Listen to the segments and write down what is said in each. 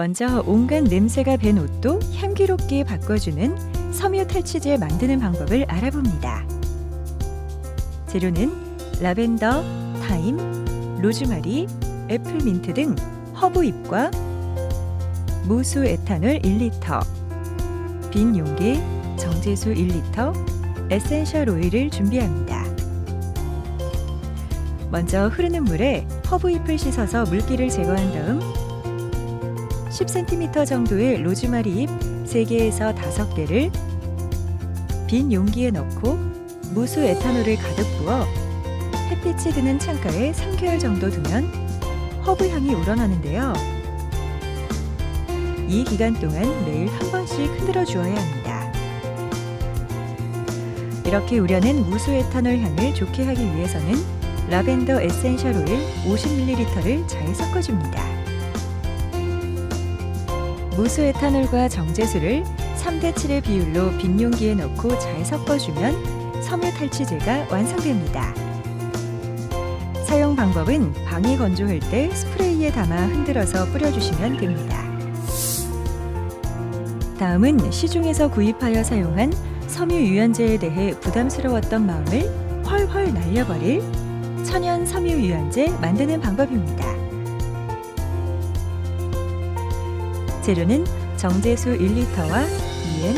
먼저 온갖 냄새가 밴 옷도 향기롭게 바꿔주는 섬유 탈취제 만드는 방법을 알아봅니다. 재료는 라벤더, 타임, 로즈마리, 애플민트 등 허브 잎과 무수 에탄올 1리터, 빈 용기, 정제수 1리터, 에센셜 오일을 준비합니다. 먼저 흐르는 물에 허브 잎을 씻어서 물기를 제거한 다음 10cm 정도의 로즈마리 잎 3개에서 5개를 빈 용기에 넣고 무수 에탄올을 가득 부어 햇빛이 드는 창가에 3개월 정도 두면 허브 향이 우러나는데요. 이 기간 동안 매일 한 번씩 흔들어 주어야 합니다. 이렇게 우려낸 무수 에탄올 향을 좋게 하기 위해서는 라벤더 에센셜 오일 50ml를 잘 섞어줍니다. 무수 에탄올과 정제수를 3대 7의 비율로 빈 용기에 넣고 잘 섞어주면 섬유 탈취제가 완성됩니다. 사용 방법은 방이 건조할 때 스프레이에 담아 흔들어서 뿌려주시면 됩니다. 다음은 시중에서 구입하여 사용한 섬유 유연제에 대해 부담스러웠던 마음을 헐헐 날려버릴 천연 섬유 유연제 만드는 방법입니다. 재료는 정제수 1리터와 EM,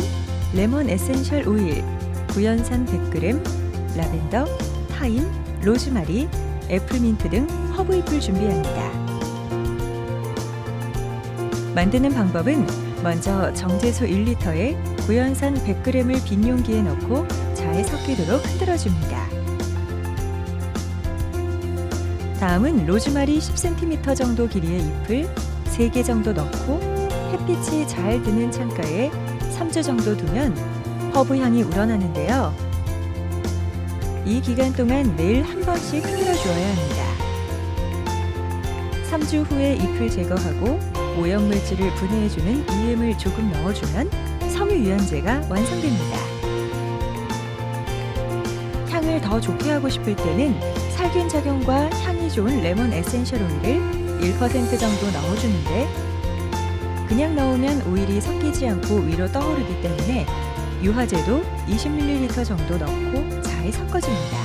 레몬 에센셜 오일, 구연산 100g, 라벤더, 타임, 로즈마리, 애플민트 등 허브잎을 준비합니다. 만드는 방법은 먼저 정제수 1리터에 구연산 100g을 빈 용기에 넣고 잘 섞이도록 흔들어줍니다. 다음은 로즈마리 10cm 정도 길이의 잎을 3개 정도 넣고 햇빛이 잘 드는 창가에 3주 정도 두면 허브 향이 우러나는데요. 이 기간 동안 매일 한 번씩 흔들어 주어야 합니다. 3주 후에 잎을 제거하고 오염물질을 분해해주는 EM을 조금 넣어주면 섬유 유연제가 완성됩니다. 향을 더 좋게 하고 싶을 때는 살균 작용과 향이 좋은 레몬 에센셜 오일을 1% 정도 넣어주는데 그냥 넣으면 오일이 섞이지 않고 위로 떠오르기 때문에 유화제도 20ml 정도 넣고 잘 섞어줍니다.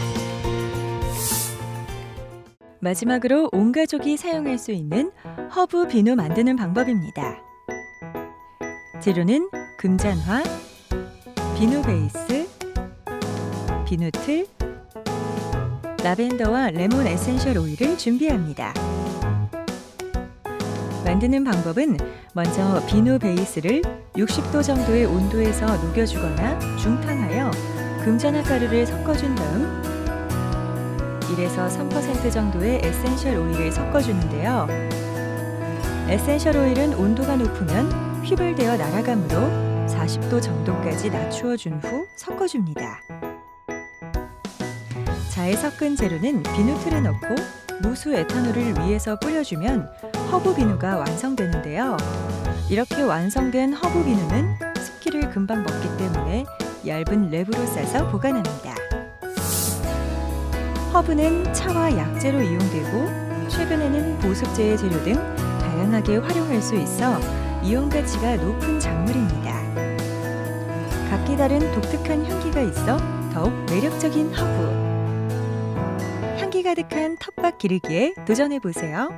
마지막으로 온 가족이 사용할 수 있는 허브 비누 만드는 방법입니다. 재료는 금잔화, 비누 베이스, 비누틀, 라벤더와 레몬 에센셜 오일을 준비합니다. 만드는 방법은 먼저 비누 베이스를 60도 정도의 온도에서 녹여주거나 중탕하여 금전화 가루를 섞어준 다음 1에서 3% 정도의 에센셜 오일을 섞어주는데요. 에센셜 오일은 온도가 높으면 휘발되어 날아가므로 40도 정도까지 낮추어 준 후 섞어줍니다. 잘 섞은 재료는 비누틀에 넣고 무수 에탄올을 위에서 뿌려주면 허브 비누가 완성되는데요. 이렇게 완성된 허브 비누는 습기를 금방 먹기 때문에 얇은 랩으로 싸서 보관합니다. 허브는 차와 약재로 이용되고 최근에는 보습제의 재료 등 다양하게 활용할 수 있어 이용 가치가 높은 작물입니다. 각기 다른 독특한 향기가 있어 더욱 매력적인 허브. 향기 가득한 텃밭 기르기에 도전해 보세요.